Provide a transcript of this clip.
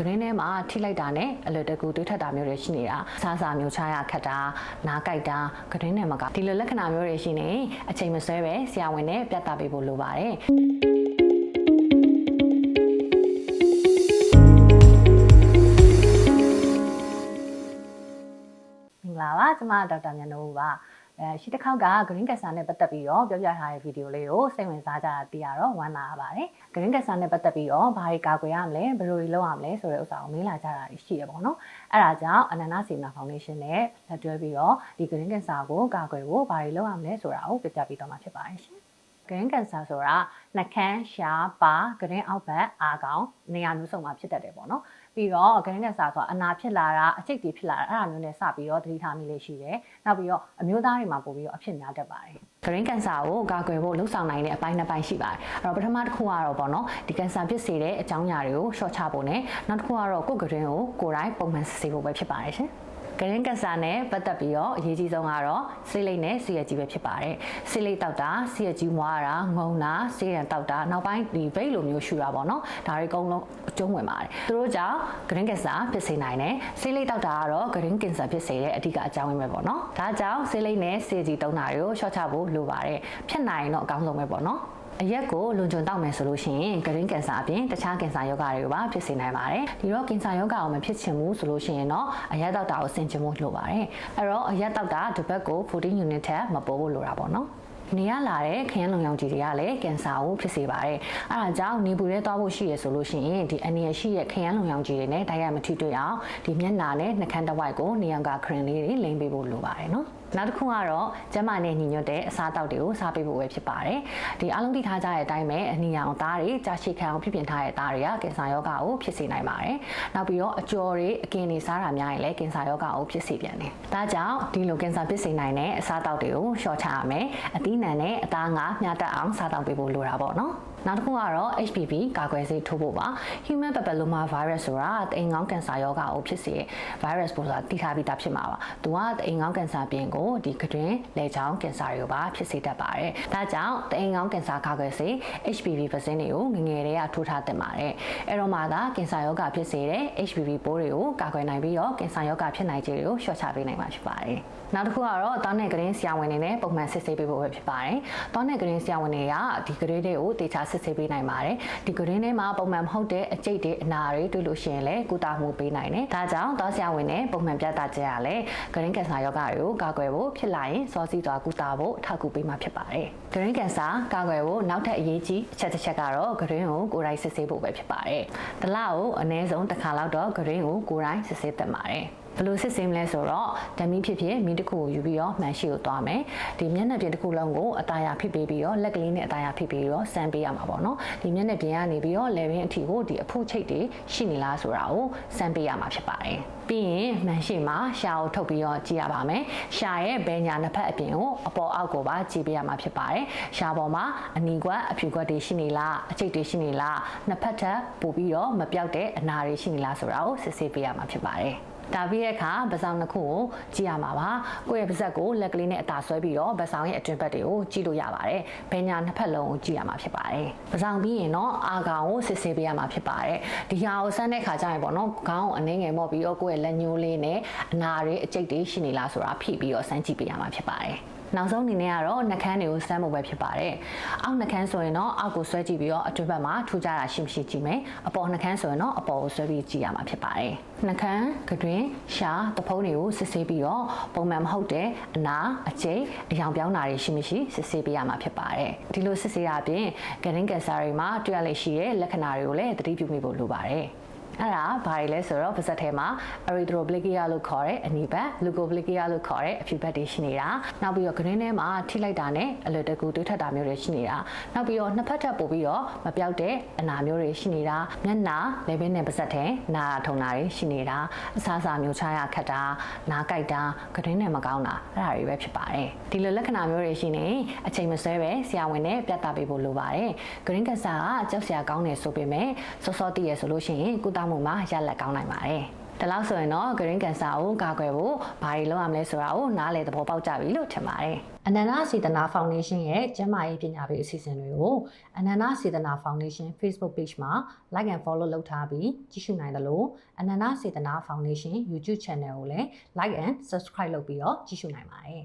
ဂရင်းထဲမှာထိလိုက်တာနဲ့အလွယ်တကူတွေးထက်တာမျိုးတွေရှိနေတာစားစာမျိုးချရခတ်တာနားကြိုက်တာဂရင်းထဲမှာကဒီလိုလက္ခဏာမျိုးတွေရှိနေအချိန်မဆွဲပဲဆရာဝန်နဲ့ပြတ်တာပေးဖို့လိုပါတယ်မင်္ဂလာပါကျမဒေါက်တာမြတ်နိုးပါ အဲရှိတစ်ခေါက်က green cancer နဲ့ပတ်သက်ပြီးတော့ပြောပြထားတဲ့ဗီဒီယိုလေးကိုစိတ်ဝင်စားကြတာသိရတော့ဝမ်းသာရပါတယ် green cancer နဲ့ပတ်သက်ပြီးတော့ဘာတွေကာကွယ်ရမလဲဘယ်လိုတွေလုပ်ရမလဲဆိုတဲ့ဥစ္စာကိုမေးလာကြတာရှိရပေါ့နော်အဲ့ဒါကြောင့်အနန္တစေနာဖောင်ဒေးရှင်းနဲ့လက်တွဲပြီးတော့ဒီ green cancer ကိုကာကွယ်ဖို့ဘာတွေလုပ်ရမလဲဆိုတာကိုပြပြပေးတော့မှာဖြစ်ပါတယ်ရှင် green cancer ဆိုတာနှကန်းရှားပါ green အောက်ဘက်အာကောင်နေရာမျိုးစုံမှာဖြစ်တတ်တယ်ပေါ့နော် ပြီးတော့ green cancer ဆိုတာအနာဖြစ်လာတာအကျိတ်တွေဖြစ်လာတာအဲ့ဒါမျိုးနဲ့စပြီးတော့သတိထားမိလေးရှိတယ်နောက်ပြီးတော့အမျိုးသားတွေမှာပို့ပြီးတော့အဖြစ်များတတ်ပါတယ် green cancer ကိုကာကွယ်ဖို့လှုပ်ဆောင်နိုင်တဲ့အပိုင်းနှစ်ပိုင်းရှိပါတယ်အဲ့တော့ပထမတစ်ခုကတော့ပေါ့နော်ဒီ cancer ဖြစ်စေတဲ့အကြောင်းအရာတွေကို short ချဖို့နဲ့နောက်တစ်ခုကတော့ကိုယ် green ကိုကိုယ်တိုင်ပုံမှန်စစ်ဆေးဖို့ပဲဖြစ်ပါတယ်ရှင် ဂရင်းကစားနဲ့ပတ်သက်ပြီးတော့အရေးကြီးဆုံးကတော့ဆေးလိပ်နဲ့ဆေးရကြီးပဲဖြစ်ပါတယ်ဆေးလိပ်တောက်တာဆေးရကြီးမွားတာငုံတာဆေးရံတောက်တာနောက်ပိုင်းဒီဗိတ်လိုမျိုးရှူတာပေါ့နော်ဒါတွေအကုန်လုံးအကျုံးဝင်ပါတယ်သူတို့ကြောင့်ဂရင်းကစားဖြစ်စေနိုင်တယ်ဆေးလိပ်တောက်တာကတော့ဂရင်းကင်ဆာဖြစ်စေတဲ့အဓိကအကြောင်းရင်းပဲပေါ့နော်ဒါကြောင့်ဆေးလိပ်နဲ့ဆေးကြီးတုံးတာတွေကိုရှော့ချဖို့လိုပါတယ်ဖြစ်နိုင်ရင်တော့အကောင်းဆုံးပဲပေါ့နော် အရက်ကိုလွန်ကျွံတောက်မယ်ဆိုလို့ရှိရင်ဂရင်းကင်ဆာအပြင်တခြားကင်ဆာယောဂတွေကိုပါဖြစ်စေနိုင်ပါတယ်ဒီတော့ကင်ဆာယောဂကိုမဖြစ်ချင်ဘူးဆိုလို့ရှိရင်တော့အရက်တောက်တာကိုဆင်ခြင်ဖို့လိုပါတယ်အဲ့တော့အရက်တောက်တာတစ်ပတ်ကို14 unit ထက်မပိုဖို့လိုတာပေါ့နော်နေရလာတဲ့ခရမ်းလုံရောင်ကြီးတွေကလည်းကင်ဆာကိုဖြစ်စေပါတယ်။အဲဒါကြောင့်နေပူတဲ့သွားဖို့ရှိရဆိုလို့ရှိရင်ဒီအနေရရှိရဲ့ခရမ်းလုံရောင်ကြီးတွေနဲ့တိုက်ရိုက်မထိတွေ့အောင်ဒီမျက်နာနဲ့နှာခမ်းတစ်ဝိုက်ကိုနေရောင်ကခရင်လေးတွေလိမ့်ပေးဖို့လိုပါတယ်နော်။ နောက်တစ်ခုကတော့ကျမနဲ့ညီညွတ်တဲ့အစားအသောက်တွေကိုစားပေးဖို့ပဲဖြစ်ပါတယ်။ဒီအားလုံးသိထားကြတဲ့အတိုင်းပဲအနီရောင်သားတွေကြာရှည်ခံအောင်ဖြစ်ပြင်ထားတဲ့သားတွေကကင်ဆာယောဂါကိုဖြစ်စေနိုင်ပါတယ်။နောက်ပြီးတော့အကျော်တွေအကင်တွေစားတာများရင်လည်းကင်ဆာယောဂါကိုဖြစ်စေပြန်တယ်။ဒါကြောင့်ဒီလိုကင်ဆာဖြစ်စေနိုင်တဲ့အစားအသောက်တွေကိုရှော့ချရမယ်။အသီးနှံနဲ့အသားငါမျှတအောင်စားတောက်ပေးဖို့လိုတာပေါ့နော်။ နောက်တစ်ခုကတော့ HPV ကာကွယ်ဆေးထိုးဖို့ပါ Human Papilloma Virus ဆိုတာတအိမ်ကောင်းကင်ဆာရောဂါကိုဖြစ်စေတဲ့ virus ပို့ဆိုတာသိထားပြီးသားဖြစ်မှာပါ။သူကတအိမ်ကောင်းကင်ဆာပြင်ကိုဒီကတွင်လေချောင်းကင်ဆာတွေကိုပါဖြစ်စေတတ်ပါတယ်။ဒါကြောင့်တအိမ်ကောင်းကင်ဆာကာကွယ်ဆေး HPV ဗက်ဆင်းတွေကိုငငယ်တွေကထိုးထားသင့်ပါတယ်။အဲ့တော့မှသာကင်ဆာရောဂါဖြစ်စေတဲ့ HPV ပိုးတွေကိုကာကွယ်နိုင်ပြီးတော့ကင်ဆာရောဂါဖြစ်နိုင်ခြေတွေကိုလျှော့ချပေးနိုင်မှာဖြစ်ပါတယ်။နောက်တစ်ခုကတော့တောင်းနဲ့ဂရင်းဆရာဝန်တွေနဲ့ပုံမှန်စစ်ဆေးပေးဖို့ပဲဖြစ်ပါတယ်။တောင်းနဲ့ဂရင်းဆရာဝန်တွေကဒီဂရင်းတွေကိုတေချာစစ်ဆေးပေးနိုင်ပါတယ်။ဒီဂရင်းထဲမှာပုံမှန်မဟုတ်တဲ့အကျိတ်တွေအနာတွေတွေ့လို့ရှိရင်လည်းကုသမှုပေးနိုင်တယ်။ဒါကြောင့်တောင်းဆရာဝန်နဲ့ပုံမှန်ပြသကြရလဲဂရင်းကင်ဆာရောဂါတွေကိုကာကွယ်ဖို့ဖြစ်လာရင်စောစီးသွားကုသဖို့အထောက်အကူပေးမှာဖြစ်ပါတယ်။ဂရင်းကင်ဆာကာကွယ်ဖို့နောက်ထပ်အရေးကြီးအချက်တစ်ချက်ကတော့ဂရင်းကိုကိုယ်တိုင်စစ်ဆေးဖို့ပဲဖြစ်ပါတယ်။တလားကိုအနည်းဆုံးတစ်ခါလောက်တော့ဂရင်းကိုကိုယ်တိုင်စစ်ဆေးသင့်ပါတယ်။ ဘယ်လိုစစ်ဆေးမလဲဆိုတော့ဓမီဖြစ်ဖြစ်မီးတစ်ခုကိုယူပြီးတော့မှန်ရှိကိုသွားမယ်ဒီမျက်နှာပြင်တစ်ခုလုံးကိုအသားရဖိပေးပြီးတော့လက်ကလေးနဲ့အသားရဖိပေးပြီးတော့စမ်းပေးရမှာပေါ့နော်ဒီမျက်နှာပြင်ကနေပြီးတော့ level အထိကိုဒီအဖုချိတ်တွေရှိနေလားဆိုတာကိုစမ်းပေးရမှာဖြစ်ပါတယ်ပြီးရင်မန်ရှိမှာရှာကိုထုတ်ပြီးတော့ကြည့်ရပါမယ်ရှာရဲ့ဘဲညာနှစ်ဖက်အပြင်ကိုအပေါ်အောက်ကိုပါကြည့်ပေးရမှာဖြစ်ပါတယ်ရှာပေါ်မှာအနီကွက်အဖြူကွက်တွေရှိနေလားအချိတ်တွေရှိနေလားနှစ်ဖက်ထပ်ပို့ပြီးတော့မပြောက်တဲ့အနာတွေရှိနေလားဆိုတာကိုစစ်ဆေးပေးရမှာဖြစ်ပါတယ် ဒါပြီးတဲ့အခါဗဆောင်နှစ်ခုကိုကြည့်ရမှာပါကိုယ့်ရဲ့ပါဇက်ကိုလက်ကလေးနဲ့အသာဆွဲပြီးတော့ဗဆောင်ရဲ့အတွင်ဘက်တွေကိုကြည့်လို့ရပါတယ်ဘယ်ညာနှစ်ဖက်လုံးကိုကြည့်ရမှာဖြစ်ပါတယ်ဗဆောင်ပြီးရင်တော့အာကောင်ကိုစစ်ဆေးပေးရမှာဖြစ်ပါတယ်ဒီဟာကိုစမ်းတဲ့ခါကျရင်ပေါ့နော်ခေါင်းကိုအနှင်းငယ်မော့ပြီးတော့ကိုယ့်ရဲ့လက်ညှိုးလေးနဲ့အနာတွေအကျိတ်တွေရှိနေလားဆိုတာဖိပြီးတော့စမ်းကြည့်ပေးရမှာဖြစ်ပါတယ် နောက်ဆုံးအနေနဲ့ကတော့နှကန်းတွေကိုစမ်းဖို့ပဲဖြစ်ပါတယ်။အောက်နှကန်းဆိုရင်တော့အောက်ကိုဆွဲကြည့်ပြီးတော့အတွင်းဘက်မှာထူကြတာရှိမရှိကြည့်မယ်။အပေါ်နှကန်းဆိုရင်တော့အပေါ်ကိုဆွဲပြီးကြည့်ရမှာဖြစ်ပါတယ်။နှကန်းကတွင်ရှာတဖုံးတွေကိုစစ်ဆေးပြီးတော့ပုံမှန်မဟုတ်တဲ့အနာအကျိတ်အယောင်ပြောင်းတာတွေရှိမရှိစစ်ဆေးပေးရမှာဖြစ်ပါတယ်။ဒီလိုစစ်ဆေးတာအပြင်ဂရင်းကင်ဆာတွေမှာတွေ့ရလေရှိတဲ့လက္ခဏာတွေကိုလည်းသတိပြုမိဖို့လိုပါတယ်။ အဲ့ဒါဘာတွေလဲဆိုတော့ပါဇက်ထဲမှာ erythrobligia လို့ခေါ်တဲ့အနီဘက် leukobligia လို့ခေါ်တဲ့အဖြူဘက်တွေရှိနေတာနောက်ပြီးတော့ green ထဲမှာထိလိုက်တာနဲ့အလွယ်တကူတွေးထက်တာမျိုးတွေရှိနေတာနောက်ပြီးတော့နှစ်ဖက်ထပ်ပို့ပြီးတော့မပြောက်တဲ့အနာမျိုးတွေရှိနေတာမျက်နာလေဘင်းနဲ့ပါဇက်ထဲနာထုံတာတွေရှိနေတာအစားအစာမျိုးချရခတ်တာနားကြိုက်တာ green နဲ့မကောင်းတာအဲ့ဒါတွေပဲဖြစ်ပါတယ်ဒီလိုလက္ခဏာမျိုးတွေရှိနေအချိန်မဆွဲပဲဆရာဝန်နဲ့ပြသပေးဖို့လိုပါတယ် green cancer ကကြောက်စရာကောင်းတယ်ဆိုပေမဲ့စောစောတည်ရဆိုလို့ရှိရင်ကုသမှုမှာရလက်ကောင်းနိုင်ပါတယ်ဒါလောက်ဆိုရင်တော့ green cancer ကိုကာကွယ်ဖို့ဘာတွေလုပ်ရမလဲဆိုတာကိုနားလည်သဘောပေါက်ကြပြီလို့ထင်ပါတယ်အနန္တစေတနာ Foundation ရဲ့ကျန်းမာရေးပညာပေးအစီအစဉ်တွေကိုအနန္တစေတနာ Foundation Facebook page မှာ like and follow လုပ်ထားပြီးကြည့်ရှုနိုင်တယ်လို့အနန္တစေတနာ Foundation YouTube channel ကိုလည်း like and subscribe လုပ်ပြီးတော့ကြည့်ရှုနိုင်ပါတယ်